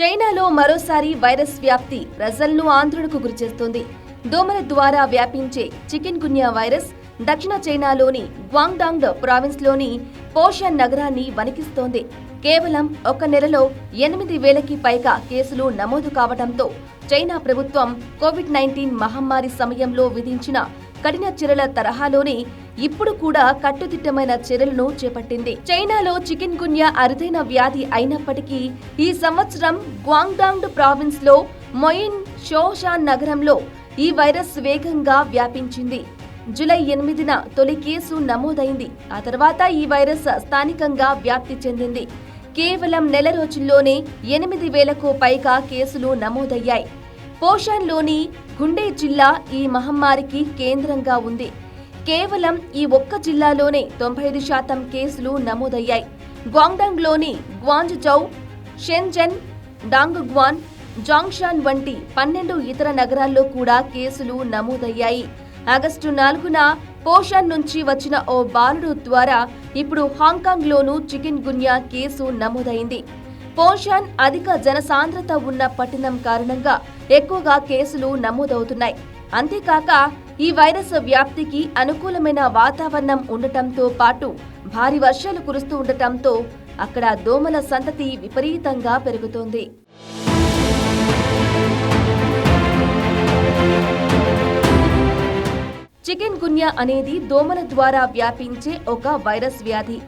చైనాలో మరోసారి వైరస్ వ్యాప్తి ప్రజలను ఆందోళనకు గురిచేస్తోంది దోమల ద్వారా వ్యాపించే చికెన్ గున్యా వైరస్ దక్షిణ చైనాలోని గ్వాంగ్డాంగ్ ప్రావిన్స్లోని పోషన్ నగరాన్ని వణికిస్తోంది. కేవలం ఒక నెలలో ఎనిమిది వేలకి పైగా కేసులు నమోదు కావడంతో చైనా ప్రభుత్వం కోవిడ్ నైన్టీన్ మహమ్మారి సమయంలో విధించిన కఠిన చర్యల తరహాలోనే ఇప్పుడు కూడా కట్టుదిట్టమైన చర్యలను చేపట్టింది. చైనాలో చికెన్ గున్యా అరుదైన వ్యాధి అయినప్పటికీ ఈ సంవత్సరం గ్వాంగ్డాంగ్ ప్రావిన్స్లో మొయిన్ షోషాన్ నగరంలో ఈ వైరస్ వేగంగా వ్యాపించింది. జూలై ఎనిమిదిన తొలి కేసు నమోదైంది. ఆ తర్వాత ఈ వైరస్ స్థానికంగా వ్యాప్తి చెందింది. కేవలం నెల రోజుల్లోనే ఎనిమిది వేలకు పైగా కేసులు నమోదయ్యాయి. పోషాన్లోని గుండే జిల్లా ఈ మహమ్మారికి కేంద్రంగా ఉంది. కేవలం ఈ ఒక్క జిల్లాలోనే తొంభై ఐదు శాతం కేసులు నమోదయ్యాయి. గ్వాంగ్డాంగ్లోని గ్వాంజౌ షెన్జెన్ డాంగ్గ్వాన్ జాంగ్షాన్ వంటి పన్నెండు ఇతర నగరాల్లో కూడా కేసులు నమోదయ్యాయి. ఆగస్టు నాలుగున పోషాన్ నుంచి వచ్చిన ఓ బాలుడు ద్వారా ఇప్పుడు హాంకాంగ్లోనూ చికెన్ గున్యా కేసు నమోదైంది. పోషాన్ అధిక జనసాంద్రత ఉన్న పట్టణం కారణంగా ఎక్కువగా కేసులు నమోదవుతున్నాయి. అంతేకాక ఈ వైరస్ వ్యాప్తికి అనుకూలమైన వాతావరణం ఉండటంతో పాటు భారీ వర్షాలు కురుస్తూ ఉండటంతో అక్కడ దోమల సంతతి విపరీతంగా పెరుగుతోంది. చికెన్ గున్యా అనేది దోమల ద్వారా వ్యాపించే ఒక వైరస్ వ్యాధి.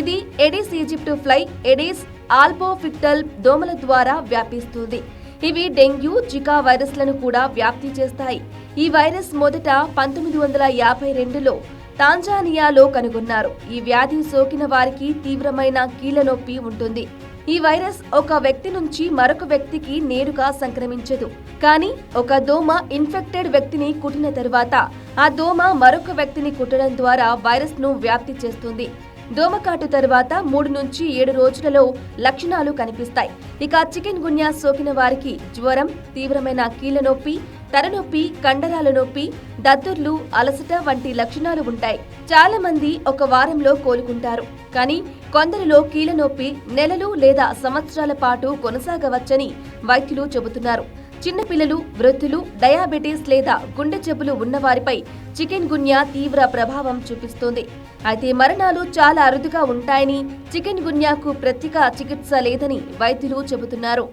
ఇది Aedes aegypti fly Aedes albopictus దోమల ద్వారా వ్యాపిస్తుంది. ఇవి డెంగ్యూ జికా వైరస్లను కూడా వ్యాప్తి చేస్తాయి. ఈ వైరస్ మొదట పంతొమ్మిది వందల యాభై రెండులో తాంజానియాలో కనుగొన్నారు. ఈ వ్యాధి సోకిన వారికి తీవ్రమైన కీళ్ళ నొప్పి ఉంటుంది. ఈ వైరస్ ఒక వ్యక్తి నుంచి మరొక వ్యక్తికి నేరుగా సంక్రమించదు. కానీ ఒక దోమ ఇన్ఫెక్టెడ్ వ్యక్తిని కుట్టిన తరువాత ఆ దోమ మరొక వ్యక్తిని కుట్టడం ద్వారా వైరస్ను వ్యాప్తి చేస్తుంది. దోమకాటు తర్వాత మూడు నుంచి ఏడు రోజులలో లక్షణాలు కనిపిస్తాయి. ఇక చికెన్ గున్యా సోకిన వారికి జ్వరం తీవ్రమైన కీళ్ళ నొప్పి తలనొప్పి కండరాల నొప్పి దద్దుర్లు అలసట వంటి లక్షణాలు ఉంటాయి. చాలా మంది ఒక వారంలో కోలుకుంటారు. కానీ కొందరిలో కీళ్ళ నొప్పి నెలలు లేదా సంవత్సరాల పాటు కొనసాగవచ్చని వైద్యులు చెబుతున్నారు. చిన్నపిల్లలు వృద్ధులు డయాబెటీస్ లేదా గుండె జబ్బులు ఉన్నవారిపై చికెన్ గున్యా తీవ్ర ప్రభావం చూపిస్తుంది. అయితే మరణాలు చాలా అరుదుగా ఉంటాయని చికెన్ గున్యాకు ప్రత్యేక చికిత్స లేదని వైద్యులు చెబుతున్నారు.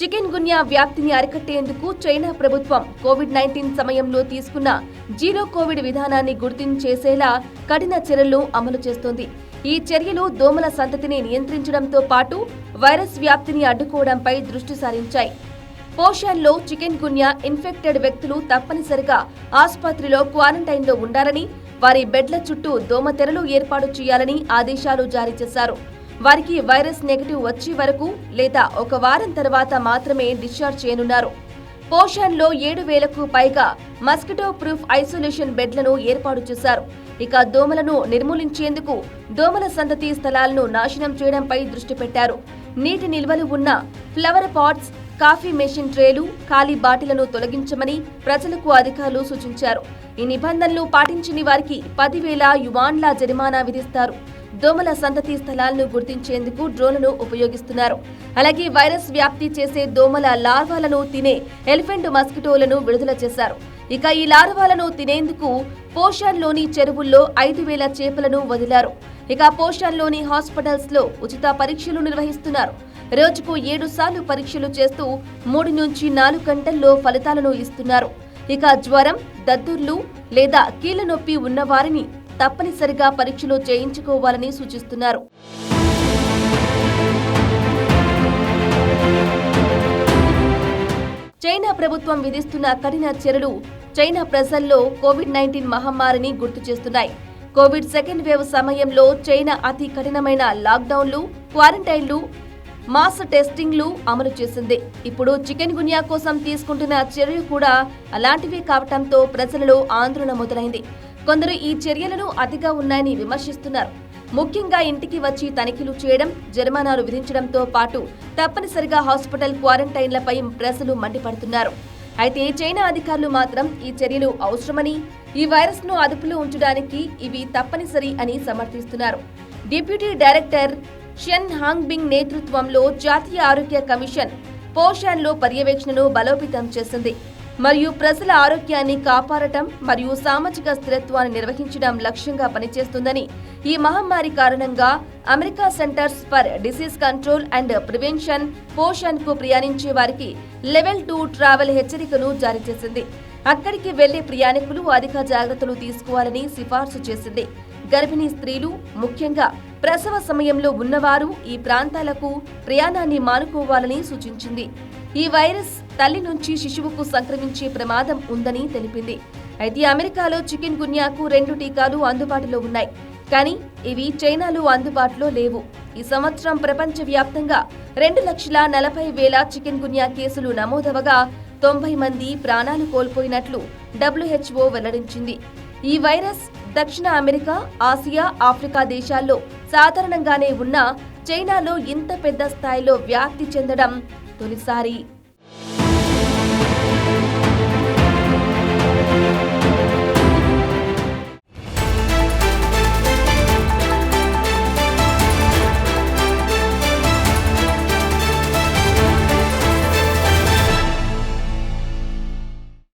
చికెన్ గున్యా వ్యాప్తిని అరికట్టేందుకు చైనా ప్రభుత్వం కోవిడ్ నైన్టీన్ సమయంలో తీసుకున్న జీరో కోవిడ్ విధానాన్ని గుర్తించేసేలా కఠిన చర్యలు అమలు చేస్తోంది. ఈ చర్యలు దోమల సంతతిని నియంత్రించడంతో పాటు వైరస్ వ్యాప్తిని అడ్డుకోవడంపై దృష్టి సారించాయి. పోషాన్లో చికెన్ గున్యా ఇన్ఫెక్టెడ్ వ్యక్తులు తప్పనిసరిగా ఆసుపత్రిలో క్వారంటైన్లో ఉండాలని వారి బెడ్ల చుట్టూ దోమతెరలు ఏర్పాటు చేయాలని ఆదేశాలు జారీ చేశారు. వారికి వైరస్ నెగటివ్ వచ్చే వరకు లేదా ఒక వారం తర్వాత మాత్రమే డిశ్చార్జ్ చేయనున్నారు. పోషన్లో ఏడు వేలకు పైగా మస్కిటో ప్రూఫ్ ఐసోలేషన్ బెడ్లను ఏర్పాటు చేశారు. ఇక దోమలను నిర్మూలించేందుకు దోమల సంతతి స్థలాలను నాశనం చేయడంపై దృష్టి పెట్టారు. నీటి నిల్వలు ఉన్న ఫ్లవర్ పాట్స్ కాఫీ మెషిన్ ట్రేలు ఖాళీ బాటిలను తొలగించమని ప్రజలకు అధికారులు సూచించారు. ఈ నిబంధనలు పాటించని వారికి పదివేల యువాన్ల జరిమానా విధిస్తారు. దోమల సంతతి స్థలాలను గుర్తించేందుకు డ్రోన్లను ఉపయోగిస్తున్నారు. అలాగే వైరస్ వ్యాప్తి చేసే దోమల లార్వాలను తినే ఎలిఫెంట్ మస్కిటోలను విడుదల చేశారు. ఇక ఈ లార్వాలను తినేందుకు పోషాన్లోని చెరువుల్లో ఐదు వేల చేపలను వదిలారు. ఇక పోషాన్లోని హాస్పిటల్స్లో ఉచిత పరీక్షలు నిర్వహిస్తున్నారు. రోజుకు ఏడు సార్లు పరీక్షలు చేస్తూ మూడు నుంచి నాలుగు గంటల్లో ఫలితాలను ఇస్తున్నారు. ఇక జ్వరం దద్దుర్లు లేదా కీళ్ళ నొప్పి ఉన్నవారిని తప్పనిసరిగా పరీక్షలు చేయించుకోవాలని సూచిస్తున్నారు. చైనా ప్రభుత్వం విధిస్తున్న కఠిన చర్యలు చైనా ప్రజల్లో కోవిడ్ నైన్టీన్ మహమ్మారిని గుర్తు చేస్తున్నాయి. కోవిడ్ సెకండ్ వేవ్ సమయంలో చైనా అతి కఠినమైన లాక్డౌన్లు క్వారంటైన్లు మాస్ టెస్టింగ్లు అమలు చేసింది. ఇప్పుడు చికెన్ గున్యా కోసం తీసుకుంటున్న చర్యలు కూడా అలాంటివే కావటంతో ప్రజలలో ఆందోళన మొదలైంది. కొందరు ఈ చర్యలను అతిగా ఉన్నాయని విమర్శిస్తున్నారు. ముఖ్యంగా ఇంటికి వచ్చి తనిఖీలు చేయడం జరిమానాలు విధించడంతో పాటు తప్పనిసరిగా హాస్పిటల్ క్వారంటైన్లపై ప్రజలు మండిపడుతున్నారు. అయితే చైనా అధికారులు మాత్రం ఈ చర్యలు అవసరమని ఈ వైరస్ను అదుపులో ఉంచడానికి ఇవి తప్పనిసరి అని సమర్థిస్తున్నారు. డిప్యూటీ డైరెక్టర్ షెన్ హాంగ్బింగ్ నేతృత్వంలో జాతీయ ఆరోగ్య కమిషన్ పోషాన్లో పర్యవేక్షణను బలోపేతం చేసింది. మరియు ప్రజల ఆరోగ్యాన్ని కాపాడటం మరియు సామాజిక స్థిరత్వాన్ని నిర్వహించడం లక్ష్యంగా పనిచేస్తుందని ఈ మహమ్మారి కారణంగా America centers for disease control and prevention పోషన్కు ప్రయాణించే వారికి లెవెల్ టూ ట్రావెల్ హెచ్చరికను జారీ చేసింది. అక్కడికి వెళ్ళే ప్రయాణికులు అధిక జాగ్రత్తలు తీసుకోవాలని సిఫార్సు చేసింది. గర్భిణీ స్త్రీలు ముఖ్యంగా ప్రసవ సమయంలో ఉన్నవారు ఈ ప్రాంతాలకు ప్రయాణాన్ని మానుకోవాలని సూచించింది. ఈ వైరస్ తల్లి నుంచి శిశువుకు సంక్రమించే ప్రమాదం ఉందని తెలిపింది. అయితే అమెరికాలో చికెన్ గున్యాకు రెండు టీకాలు అందుబాటులో ఉన్నాయి. కానీ ఇవి చైనాలో అందుబాటులో లేవు. ఈ సంవత్సరం ప్రపంచవ్యాప్తంగా రెండు లక్షల నలభై వేల చికెన్ గున్యా కేసులు నమోదవగా తొంభై మంది ప్రాణాలు కోల్పోయినట్లు డబ్ల్యూహెచ్ఓ వెల్లడించింది. ఈ వైరస్ దక్షిణ అమెరికా ఆసియా ఆఫ్రికా దేశాల్లో సాధారణంగానే ఉన్న చైనాలో ఇంత పెద్ద స్థాయిలో వ్యాప్తి చెందడం తొలిసారి.